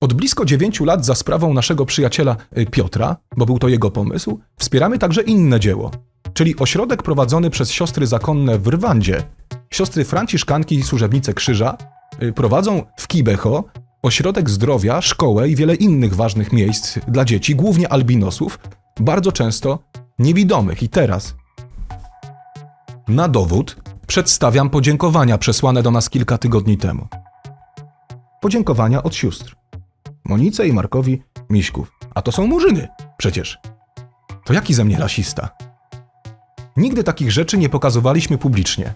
Od blisko 9 lat za sprawą naszego przyjaciela y, Piotra, bo był to jego pomysł, wspieramy także inne dzieło, czyli ośrodek prowadzony przez siostry zakonne w Rwandzie. Siostry Franciszkanki i Służebnice Krzyża y, prowadzą w Kibeho ośrodek zdrowia, szkołę i wiele innych ważnych miejsc dla dzieci, głównie albinosów, bardzo często niewidomych. I teraz, na dowód, przedstawiam podziękowania przesłane do nas kilka tygodni temu. Podziękowania od sióstr. Monice i Markowi Miśków. A to są murzyny, przecież. To jaki ze mnie rasista? Nigdy takich rzeczy nie pokazywaliśmy publicznie.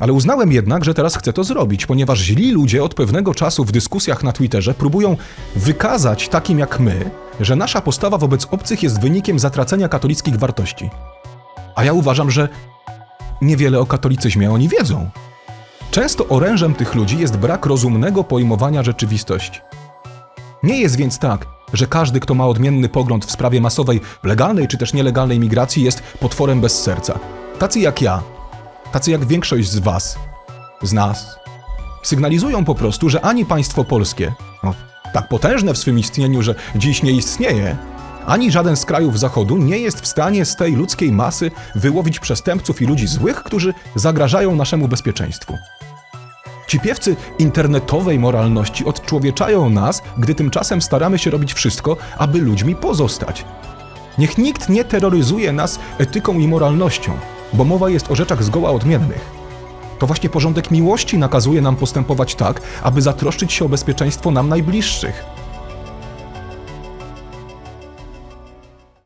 Ale uznałem jednak, że teraz chcę to zrobić, ponieważ źli ludzie od pewnego czasu w dyskusjach na Twitterze próbują wykazać takim jak my, że nasza postawa wobec obcych jest wynikiem zatracenia katolickich wartości. A ja uważam, że niewiele o katolicyzmie oni wiedzą. Często orężem tych ludzi jest brak rozumnego pojmowania rzeczywistości. Nie jest więc tak, że każdy, kto ma odmienny pogląd w sprawie masowej, legalnej czy też nielegalnej migracji, jest potworem bez serca. Tacy jak ja, tacy jak większość z Was, z nas, sygnalizują po prostu, że ani państwo polskie, no, tak potężne w swym istnieniu, że dziś nie istnieje, ani żaden z krajów Zachodu nie jest w stanie z tej ludzkiej masy wyłowić przestępców i ludzi złych, którzy zagrażają naszemu bezpieczeństwu. Ci piewcy internetowej moralności odczłowieczają nas, gdy tymczasem staramy się robić wszystko, aby ludźmi pozostać. Niech nikt nie terroryzuje nas etyką i moralnością, bo mowa jest o rzeczach zgoła odmiennych. To właśnie porządek miłości nakazuje nam postępować tak, aby zatroszczyć się o bezpieczeństwo nam najbliższych.